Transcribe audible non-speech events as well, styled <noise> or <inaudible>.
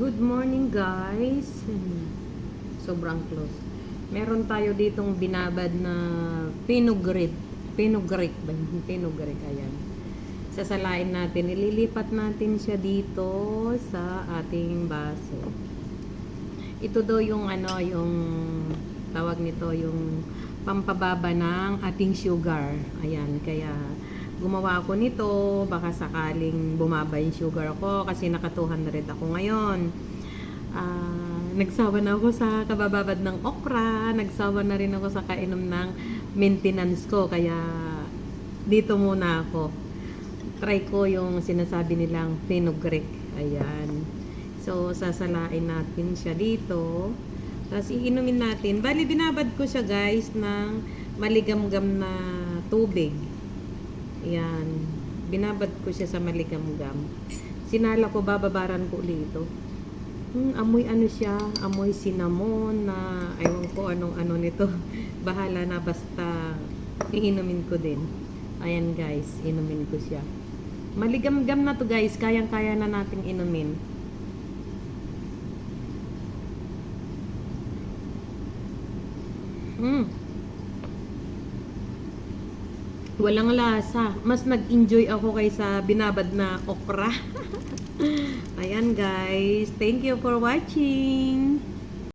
Good morning guys. Sobrang close. Meron tayo ditong binabad na pinugrit. Pinugrit ba? Pinugrit. Ayan. Sasalain natin. Ililipat natin siya dito sa ating baso. Ito daw yung ano, yung tawag nito, yung pampababa ng ating sugar. Ayan. Kaya gumawa ako nito. Baka sakaling bumaba yung sugar ko kasi naka 200 ako ngayon. Ah, nagsawa na ako sa kabababad ng okra, nagsawa na rin ako sa kainom ng maintenance ko, kaya dito muna ako. Try ko yung sinasabi nilang fenugreek. Ayan. So, sasalain natin siya dito. Tapos, iinumin natin. Bali, binabad ko siya, guys, ng maligamgam na tubig. Ayan. Binabad ko siya sa maligamgam. Sinala ko, bababaran ko ulit ito. Hmm, amoy ano siya, amoy cinnamon na ewan ko anong ano nito. <laughs> Bahala na basta iinumin ko din. Ayan guys, inumin ko siya. Maligam-gam na to guys, kayang-kaya na nating inumin. Hmm. Walang lasa. Mas nag-enjoy ako kaysa binabad na okra. <laughs> Ayan guys. Thank you for watching.